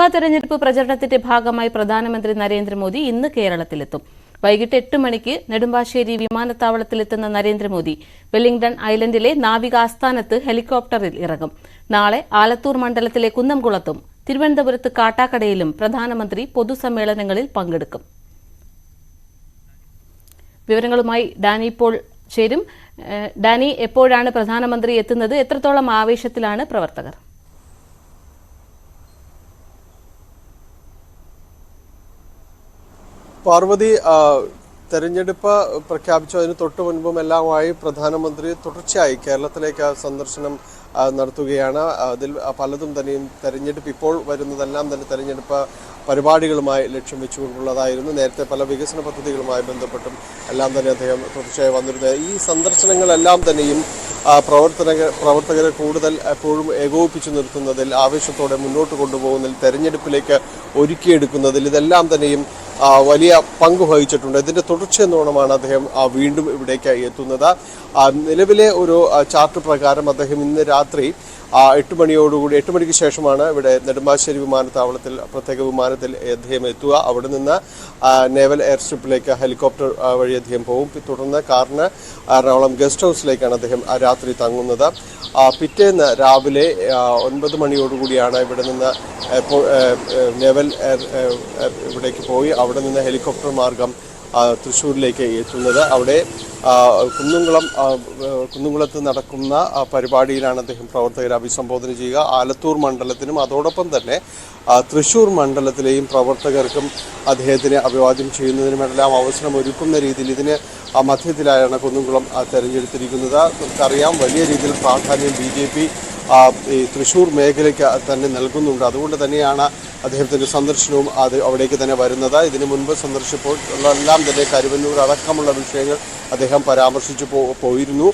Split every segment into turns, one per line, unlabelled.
ലോക്സഭാ തെരഞ്ഞെടുപ്പ് പ്രചരണത്തിന്റെ ഭാഗമായി പ്രധാനമന്ത്രി നരേന്ദ്രമോദി ഇന്ന് കേരളത്തിലെത്തും വൈകിട്ട് എട്ട് മണിക്ക് നെടുമ്പാശ്ശേരി വിമാനത്താവളത്തിലെത്തുന്ന നരേന്ദ്രമോദി വെല്ലിംഗ്ടൺ ഐലൻഡിലെ നാവിക ആസ്ഥാനത്ത് ഹെലികോപ്റ്ററിൽ ഇറങ്ങും നാളെ ആലത്തൂർ മണ്ഡലത്തിലെ കുന്നംകുളത്തും തിരുവനന്തപുരത്ത് കാട്ടാക്കടയിലും പ്രധാനമന്ത്രി പൊതുസമ്മേളനങ്ങളിൽ പങ്കെടുക്കും വിവരങ്ങളുമായി ഡാനി പോൾ ചേരും ഡാനി എപ്പോഴാണ് പ്രധാനമന്ത്രി എത്തുന്നത് എത്രത്തോളം ആവേശത്തിലാണ് പ്രവർത്തകർ
പാർവതി തെരഞ്ഞെടുപ്പ് പ്രഖ്യാപിച്ചതിന് തൊട്ടു മുൻപും എല്ലാമായി പ്രധാനമന്ത്രി തുടർച്ചയായി കേരളത്തിലേക്ക് സന്ദർശനം നടത്തുകയാണ് അതിൽ പലതും തന്നെയും തെരഞ്ഞെടുപ്പ് ഇപ്പോൾ വരുന്നതെല്ലാം തന്നെ തെരഞ്ഞെടുപ്പ് പരിപാടികളുമായി ലക്ഷ്യം വെച്ചുകൊണ്ടുള്ളതായിരുന്നു നേരത്തെ പല വികസന പദ്ധതികളുമായി ബന്ധപ്പെട്ടും എല്ലാം തന്നെ അദ്ദേഹം തുടർച്ചയായി വന്നിരുന്നത് ഈ സന്ദർശനങ്ങളെല്ലാം തന്നെയും പ്രവർത്തന പ്രവർത്തകരെ കൂടുതൽ എപ്പോഴും ഏകോപിപ്പിച്ചു നിർത്തുന്നതിൽ ആവേശത്തോടെ മുന്നോട്ട് കൊണ്ടുപോകുന്നതിൽ തെരഞ്ഞെടുപ്പിലേക്ക് ഒരുക്കിയെടുക്കുന്നതിൽ ഇതെല്ലാം തന്നെയും വലിയ പങ്ക് വഹിച്ചിട്ടുണ്ട് ഇതിന്റെ ഓണമാണ് അദ്ദേഹം വീണ്ടും ഇവിടേക്കായി എത്തുന്നത് നിലവിലെ ഒരു ചാർട്ട് പ്രകാരം അദ്ദേഹം ഇന്ന് രാത്രി ആ എട്ട് മണിയോടുകൂടി എട്ട് മണിക്ക് ശേഷമാണ് ഇവിടെ നെടുമ്പാശ്ശേരി വിമാനത്താവളത്തിൽ പ്രത്യേക വിമാനത്തിൽ അദ്ദേഹം എത്തുക അവിടെ നിന്ന് നേവൽ എയർ സ്ട്രിപ്പിലേക്ക് ഹെലികോപ്റ്റർ വഴി അദ്ദേഹം പോകും തുടർന്ന് കാറിന് എറണാകുളം ഗസ്റ്റ് ഹൗസിലേക്കാണ് അദ്ദേഹം രാത്രി തങ്ങുന്നത് പിറ്റേന്ന് രാവിലെ ഒൻപത് മണിയോടുകൂടിയാണ് ഇവിടെ നിന്ന് നേവൽ ഇവിടേക്ക് പോയി അവിടെ നിന്ന് ഹെലികോപ്റ്റർ മാർഗം തൃശ്ശൂരിലേക്ക് എത്തുന്നത് അവിടെ കുന്നുംകുളം കുന്നുംകുളത്ത് നടക്കുന്ന പരിപാടിയിലാണ് അദ്ദേഹം പ്രവർത്തകരെ അഭിസംബോധന ചെയ്യുക ആലത്തൂർ മണ്ഡലത്തിനും അതോടൊപ്പം തന്നെ തൃശ്ശൂർ മണ്ഡലത്തിലെയും പ്രവർത്തകർക്കും അദ്ദേഹത്തിന് അഭിവാദ്യം ചെയ്യുന്നതിനുമെല്ലാം അവസരം ഒരുക്കുന്ന രീതിയിൽ ഇതിന് മധ്യത്തിലായാണ് കുന്നുംകുളം തെരഞ്ഞെടുത്തിരിക്കുന്നത് നമുക്കറിയാം വലിയ രീതിയിൽ പ്രാധാന്യം ബി ഈ തൃശ്ശൂർ മേഖലയ്ക്ക് തന്നെ നൽകുന്നുണ്ട് അതുകൊണ്ട് തന്നെയാണ് അദ്ദേഹത്തിൻ്റെ സന്ദർശനവും അത് അവിടേക്ക് തന്നെ വരുന്നത് ഇതിനു മുൻപ് സന്ദർശിച്ചപ്പോൾ എല്ലാം തന്നെ കരുവന്നൂർ അടക്കമുള്ള വിഷയങ്ങൾ അദ്ദേഹം പരാമർശിച്ചു പോയിരുന്നു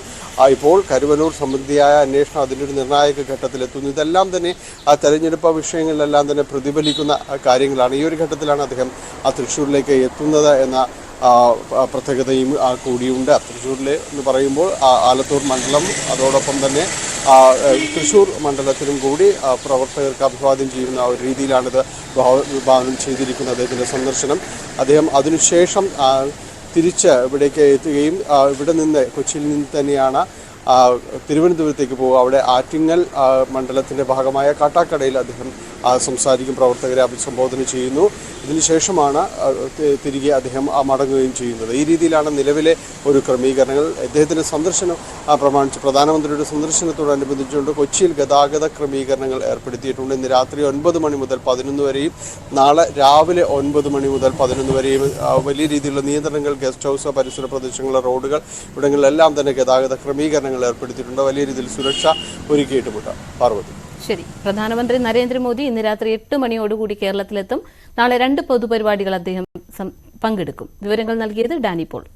ഇപ്പോൾ കരുവനൂർ സംബന്ധിയായ അന്വേഷണം അതിൻ്റെ ഒരു നിർണായക ഘട്ടത്തിലെത്തുന്നു ഇതെല്ലാം തന്നെ ആ തെരഞ്ഞെടുപ്പ് വിഷയങ്ങളിലെല്ലാം തന്നെ പ്രതിഫലിക്കുന്ന കാര്യങ്ങളാണ് ഈ ഒരു ഘട്ടത്തിലാണ് അദ്ദേഹം ആ തൃശ്ശൂരിലേക്ക് എത്തുന്നത് എന്ന പ്രത്യേകതയും കൂടിയുണ്ട് തൃശ്ശൂരിൽ എന്ന് പറയുമ്പോൾ ആലത്തൂർ മണ്ഡലം അതോടൊപ്പം തന്നെ തൃശൂർ മണ്ഡലത്തിലും കൂടി പ്രവർത്തകർക്ക് അഭിവാദ്യം ചെയ്യുന്ന ഒരു രീതിയിലാണിത് ഭാവനം ചെയ്തിരിക്കുന്നത് അദ്ദേഹത്തിൻ്റെ സന്ദർശനം അദ്ദേഹം അതിനുശേഷം തിരിച്ച് ഇവിടേക്ക് എത്തുകയും ഇവിടെ നിന്ന് കൊച്ചിയിൽ നിന്ന് തന്നെയാണ് തിരുവനന്തപുരത്തേക്ക് പോകും അവിടെ ആറ്റിങ്ങൽ മണ്ഡലത്തിൻ്റെ ഭാഗമായ കാട്ടാക്കടയിൽ അദ്ദേഹം സംസാരിക്കും പ്രവർത്തകരെ അഭിസംബോധന ചെയ്യുന്നു ഇതിനുശേഷമാണ് തിരികെ അദ്ദേഹം മടങ്ങുകയും ചെയ്യുന്നത് ഈ രീതിയിലാണ് നിലവിലെ ഒരു ക്രമീകരണങ്ങൾ അദ്ദേഹത്തിൻ്റെ സന്ദർശനം പ്രമാണിച്ച് പ്രധാനമന്ത്രിയുടെ സന്ദർശനത്തോടനുബന്ധിച്ചുകൊണ്ട് കൊച്ചിയിൽ ഗതാഗത ക്രമീകരണങ്ങൾ ഏർപ്പെടുത്തിയിട്ടുണ്ട് ഇന്ന് രാത്രി ഒൻപത് മണി മുതൽ പതിനൊന്ന് വരെയും നാളെ രാവിലെ ഒൻപത് മണി മുതൽ പതിനൊന്ന് വരെയും വലിയ രീതിയിലുള്ള നിയന്ത്രണങ്ങൾ ഗസ്റ്റ് ഹൗസ് പരിസര പ്രദേശങ്ങളിലെ റോഡുകൾ ഇവിടങ്ങളിലെല്ലാം തന്നെ ഗതാഗത ക്രമീകരണങ്ങൾ സംവിധാനങ്ങൾ ഏർപ്പെടുത്തിയിട്ടുണ്ട് വലിയ രീതിയിൽ സുരക്ഷ ഒരുക്കിയിട്ടുമുണ്ട് പാർവതി
ശരി പ്രധാനമന്ത്രി നരേന്ദ്രമോദി ഇന്ന് രാത്രി എട്ട് മണിയോടുകൂടി കേരളത്തിലെത്തും നാളെ രണ്ട് പൊതുപരിപാടികൾ അദ്ദേഹം പങ്കെടുക്കും വിവരങ്ങൾ നൽകിയത് ഡാനി പോൾ